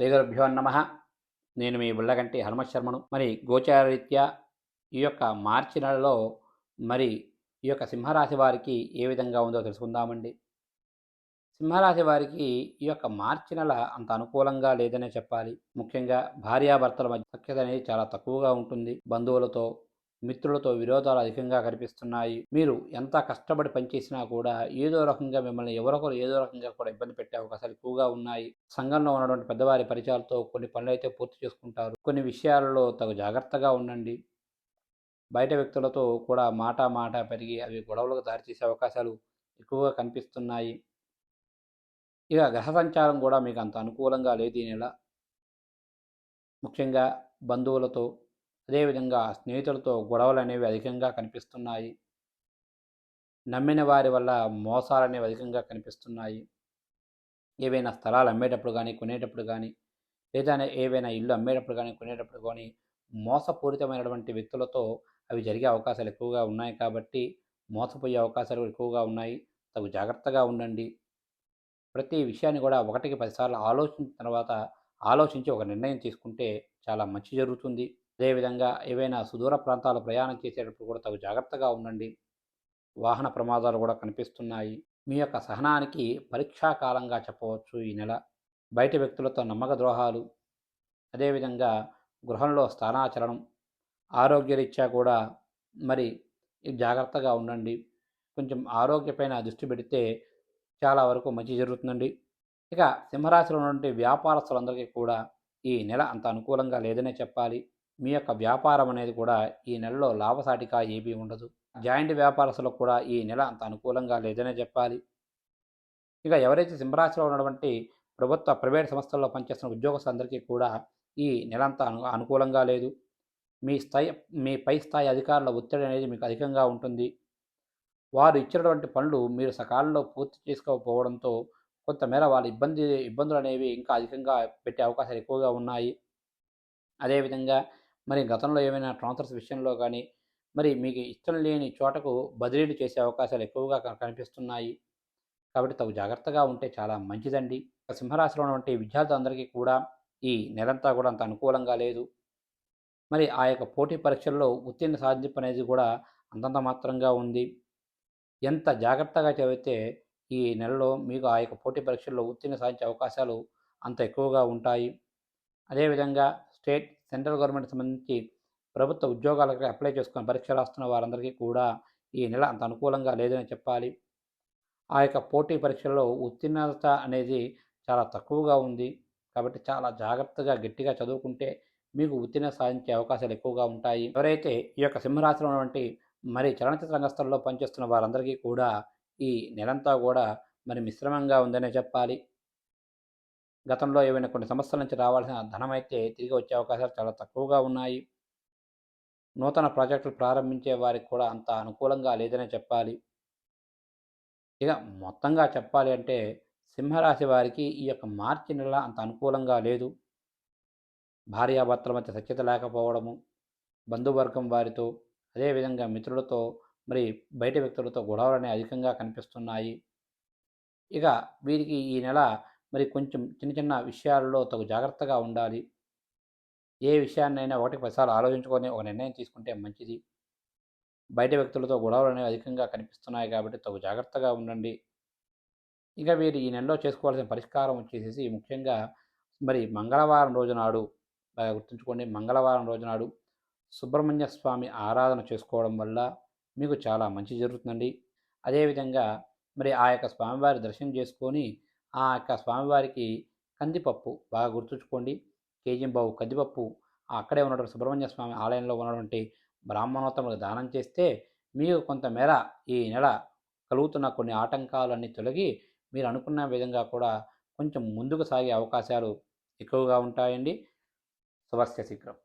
శ్రీగురుభ్యో నమ. నేను మీ బుల్లగంటి హనుమశర్మను. మరి గోచారరీత్యా ఈ యొక్క మార్చి నెలలో మరి ఈ యొక్క సింహరాశి వారికి ఏ విధంగా ఉందో తెలుసుకుందామండి. సింహరాశి వారికి ఈ యొక్క మార్చి నెల అంత అనుకూలంగా లేదనే చెప్పాలి. ముఖ్యంగా భార్యాభర్తల మధ్య సఖ్యత అనేది చాలా తక్కువగా ఉంటుంది. బంధువులతో మిత్రులతో విరోధాలు అధికంగా కనిపిస్తున్నాయి. మీరు ఎంత కష్టపడి పనిచేసినా కూడా ఏదో రకంగా మిమ్మల్ని ఎవరొకరు ఏదో రకంగా కూడా ఇబ్బంది పెట్టే అవకాశాలు ఎక్కువగా ఉన్నాయి. సంఘంలో ఉన్నటువంటి పెద్దవారి పరిచయాలతో కొన్ని పనులు అయితే పూర్తి చేసుకుంటారు. కొన్ని విషయాలలో తగు జాగ్రత్తగా ఉండండి. బయట వ్యక్తులతో కూడా మాట మాట పెరిగి అవి గొడవలకు దారితీసే అవకాశాలు ఎక్కువగా కనిపిస్తున్నాయి. ఇక గ్రహ సంచారం కూడా మీకు అంత అనుకూలంగా లేదు ఈ నెల. ముఖ్యంగా బంధువులతో అదేవిధంగా స్నేహితులతో గొడవలు అనేవి అధికంగా కనిపిస్తున్నాయి. నమ్మిన వారి వల్ల మోసాలు అనేవి అధికంగా కనిపిస్తున్నాయి. ఏవైనా స్థలాలు అమ్మేటప్పుడు కానీ కొనేటప్పుడు కానీ లేదా ఏవైనా ఇల్లు అమ్మేటప్పుడు కానీ కొనేటప్పుడు కానీ మోసపూరితమైనటువంటి వ్యక్తులతో అవి జరిగే అవకాశాలు ఎక్కువగా ఉన్నాయి కాబట్టి మోసపోయే అవకాశాలు ఎక్కువగా ఉన్నాయి. తగు జాగ్రత్తగా ఉండండి. ప్రతి విషయాన్ని కూడా ఒకటికి పదిసార్లు ఆలోచించిన తర్వాత ఆలోచించి ఒక నిర్ణయం తీసుకుంటే చాలా మంచి జరుగుతుంది. అదేవిధంగా ఏవైనా సుదూర ప్రాంతాలు ప్రయాణం చేసేటప్పుడు కూడా తగు జాగ్రత్తగా ఉండండి. వాహన ప్రమాదాలు కూడా కనిపిస్తున్నాయి. మీ యొక్క సహనానికి పరీక్షా కాలంగా చెప్పవచ్చు ఈ నెల. బయట వ్యక్తులతో నమ్మక ద్రోహాలు. అదేవిధంగా గృహంలో స్థానాచరణం. ఆరోగ్యరీత్యా కూడా మరి జాగ్రత్తగా ఉండండి. కొంచెం ఆరోగ్యపైన దృష్టి పెడితే చాలా వరకు మంచి జరుగుతుందండి. ఇక సింహరాశిలో ఉన్నటువంటి వ్యాపారస్తులందరికీ కూడా ఈ నెల అంత అనుకూలంగా లేదనే చెప్పాలి. మీ యొక్క వ్యాపారం అనేది కూడా ఈ నెలలో లాభసాటిగా ఏమీ ఉండదు. జాయింట్ వ్యాపారస్తులకు కూడా ఈ నెల అంత అనుకూలంగా లేదనే చెప్పాలి. ఇక ఎవరైతే సింహరాశిలో ఉన్నటువంటి ప్రభుత్వ ప్రైవేట్ సంస్థల్లో పనిచేస్తున్న ఉద్యోగస్తులందరికీ కూడా ఈ నెల అంతా అను అనుకూలంగా లేదు. మీ స్థాయి మీ పై స్థాయి అధికారుల ఒత్తిడి అనేది మీకు అధికంగా ఉంటుంది. వారు ఇచ్చినటువంటి పనులు మీరు సకాలంలో పూర్తి చేసుకోకపోవడంతో కొంతమేర వాళ్ళ ఇబ్బంది ఇబ్బందులు అనేవి ఇంకా అధికంగా పెట్టే అవకాశాలు ఎక్కువగా ఉన్నాయి. అదేవిధంగా మరి గతంలో ఏమైనా ట్రాన్స్ఫర్స్ విషయంలో కానీ మరి మీకు ఇష్టం లేని చోటకు బదిలీలు చేసే అవకాశాలు ఎక్కువగా కనిపిస్తున్నాయి. కాబట్టి తగు జాగ్రత్తగా ఉంటే చాలా మంచిదండి. సింహరాశిలో ఉన్నటువంటి విద్యార్థులందరికీ కూడా ఈ నెలంతా కూడా అంత అనుకూలంగా లేదు. మరి ఆ యొక్క పోటీ పరీక్షల్లో ఉత్తీర్ణ సాధింపు అనేది కూడా అంతంత మాత్రంగా ఉంది. ఎంత జాగ్రత్తగా చదివితే ఈ నెలలో మీకు ఆ యొక్క పోటీ పరీక్షల్లో ఉత్తీర్ణ సాధించే అవకాశాలు అంత ఎక్కువగా ఉంటాయి. అదేవిధంగా స్టేట్ సెంట్రల్ గవర్నమెంట్ సంబంధించి ప్రభుత్వ ఉద్యోగాలకు అప్లై చేసుకుని పరీక్ష రాస్తున్న వారందరికీ కూడా ఈ నెల అంత అనుకూలంగా లేదని చెప్పాలి. ఆ యొక్క పోటీ పరీక్షల్లో ఉత్తీర్ణత అనేది చాలా తక్కువగా ఉంది. కాబట్టి చాలా జాగ్రత్తగా గట్టిగా చదువుకుంటే మీకు ఉత్తీర్ణ సాధించే అవకాశాలు ఎక్కువగా ఉంటాయి. ఎవరైతే ఈ యొక్క సింహరాశిలో ఉన్నటువంటి మరి చలనచిత్ర రంగస్థలంలో పనిచేస్తున్న వారందరికీ కూడా ఈ నెలంతా కూడా మరి మిశ్రమంగా ఉందనే చెప్పాలి. గతంలో ఏవైనా కొన్ని సంవత్సరాల నుంచి రావాల్సిన ధనం అయితే తిరిగి వచ్చే అవకాశాలు చాలా తక్కువగా ఉన్నాయి. నూతన ప్రాజెక్టులు ప్రారంభించే వారికి కూడా అంత అనుకూలంగా లేదనే చెప్పాలి. ఇక మొత్తంగా చెప్పాలి అంటే సింహరాశి వారికి ఈ యొక్క మార్చి నెల అంత అనుకూలంగా లేదు. భార్యాభర్తల మధ్య సఖ్యత లేకపోవడము బంధువర్గం వారితో అదేవిధంగా మిత్రులతో మరి బయట వ్యక్తులతో గొడవలు అధికంగా కనిపిస్తున్నాయి. ఇక వీరికి ఈ నెల మరి కొంచెం చిన్న చిన్న విషయాల్లో తగు జాగ్రత్తగా ఉండాలి. ఏ విషయాన్నైనా ఒకటి పదిసార్లు ఆలోచించుకొని ఒక నిర్ణయం తీసుకుంటే మంచిది. బయట వ్యక్తులతో గొడవలు అనేవి అధికంగా కనిపిస్తున్నాయి కాబట్టి తగు జాగ్రత్తగా ఉండండి. ఇక వీరు ఈ నెలలో చేసుకోవాల్సిన పరిష్కారం వచ్చేసేసి ముఖ్యంగా మరి మంగళవారం రోజు నాడు గుర్తుంచుకోండి. మంగళవారం రోజు నాడు సుబ్రహ్మణ్య స్వామి ఆరాధన చేసుకోవడం వల్ల మీకు చాలా మంచి జరుగుతుందండి. అదేవిధంగా మరి ఆ యొక్క స్వామివారి దర్శనం చేసుకొని ఆ యొక్క స్వామివారికి కందిపప్పు బాగా గుర్తుంచుకోండి. కేజీంబాబు కందిపప్పు అక్కడే ఉన్నటువంటి సుబ్రహ్మణ్య స్వామి ఆలయంలో ఉన్నటువంటి బ్రాహ్మణోత్తములకు దానం చేస్తే మీకు కొంతమేర ఈ నెల కలుగుతున్న కొన్ని ఆటంకాలన్నీ తొలగి మీరు అనుకున్న విధంగా కూడా కొంచెం ముందుకు సాగే అవకాశాలు ఎక్కువగా ఉంటాయండి. శుభస్య శీఘ్రం